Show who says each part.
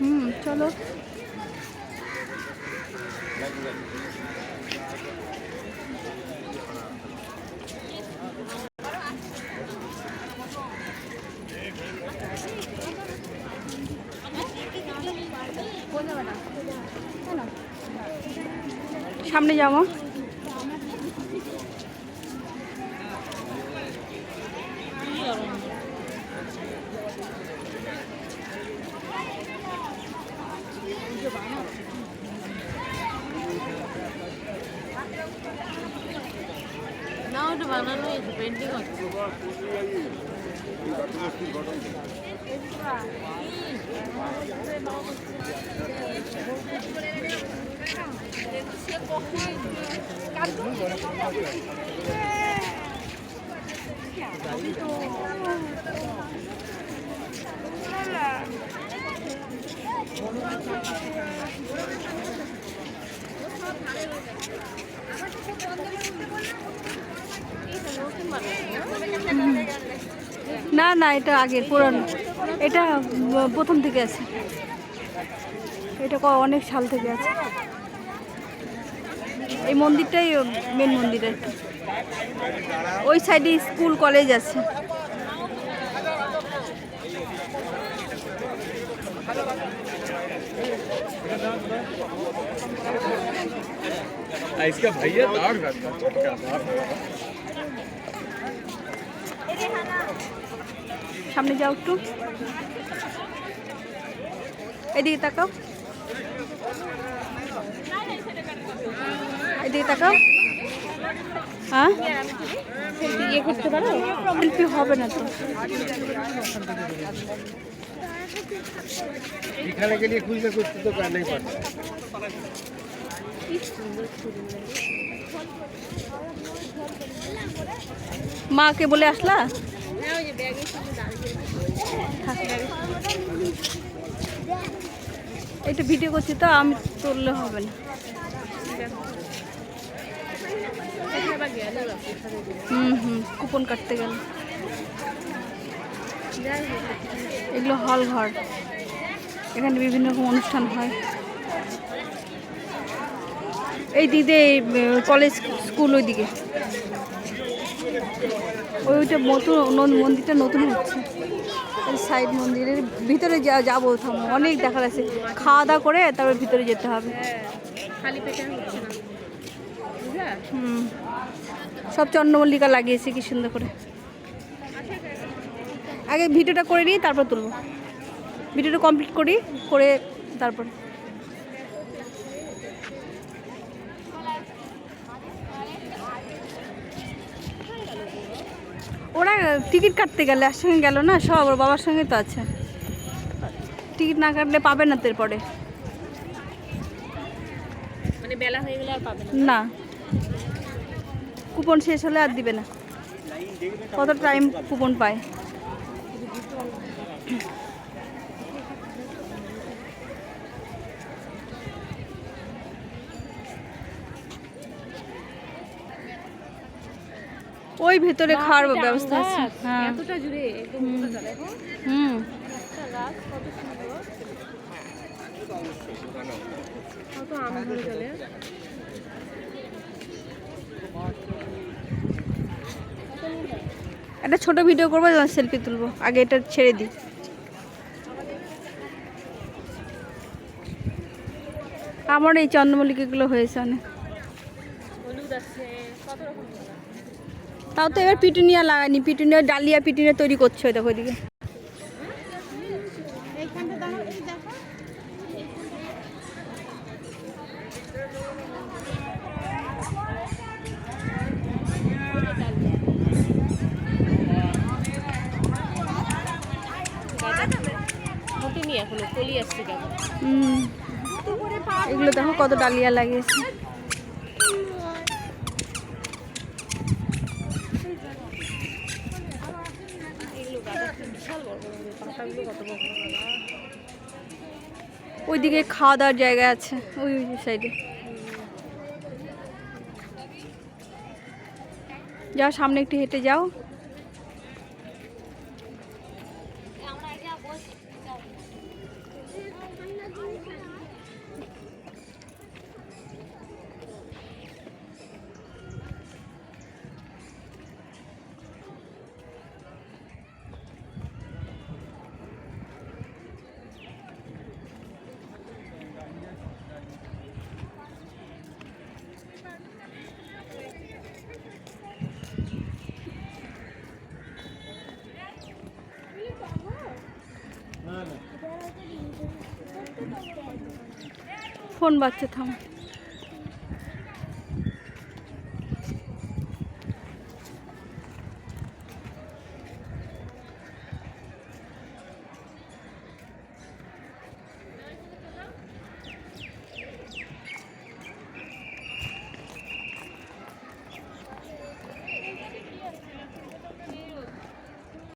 Speaker 1: হুম চলো। সামনে যাব
Speaker 2: বানানো হয়েছে পেন্টিং হচ্ছে।
Speaker 1: না না এটা আগের পুরানো এটা উম, প্রথম থেকে আছে এটা ক- অনেক সাল থেকে আছে এই মন্দিরটাই মেন মন্দির আর কি ওই সাইডে স্কুল কলেজ আছে
Speaker 3: इसका भैया दाग
Speaker 1: সামনে যাও একটু। এদিকে তাকাও। এদিকে তাকাও। হ্যাঁ?
Speaker 2: ইয়ে করতে
Speaker 1: হবে না তো। মাকে বলে আসলা? এটা ভিডিও করছি তো, আমি তুললে হবে না। হুম হুম, কুপন কাটতে গেল। এগুলো হল ঘর। এখানে বিভিন্ন রকম অনুষ্ঠান হয়। এই দিদি কলেজ স্কুল ওইদিকে। ওইটা নতুন মন্দিরটা নতুন হচ্ছে। সাইড মন্দিরের ভিতরে যা যাব থামো, অনেক দেখা যাচ্ছে খাওয়া দাওয়া করে তারপর ভিতরে যেতে হবে। সব চন্দ্রমল্লিকা লাগিয়েছে, কি সুন্দর করে। আগে ভিডিওটা করে নিই, তারপর তুলবো। ভিডিওটা কমপ্লিট করি, করে তারপর ওরা টিকিট কাটতে গেলে একসঙ্গে গেল না সব ওর বাবার সঙ্গে তো আছে। টিকিট না কাটলে পাবে না তো এরপরে
Speaker 2: মানে বেলা হয়ে গেলে আর পাবে না।
Speaker 1: কুপন শেষ হলে আর দিবে না। কত টাইম কুপন পায়? ওই ভেতরে খাওয়ার ব্যবস্থা আছে। হ্যাঁ।
Speaker 2: এতটা জুড়ে
Speaker 1: হুম।
Speaker 2: একটা
Speaker 1: ছোট ভিডিও করব সেলফি তুলবো। আগে এটা ছেড়ে দিই। আমার এই চন্দ্রমল্লিকাগুলো হয়েছে অনেক।
Speaker 2: হলুদ আছে কত রকম।
Speaker 1: তাও তো এবার পিটুনিয়া লাগাইনি পিটুনিয়া ডালিয়া পিটুনিয়া তৈরি করছে দেখো ওইদিকে এগুলো দেখো কত ডালিয়া লাগিয়েছে। ওইদিকে খাওয়া দাওয়ার জায়গা আছে ওই সাইডে যাও সামনে একটু হেঁটে যাও। ফোন বাচ্চা থাম।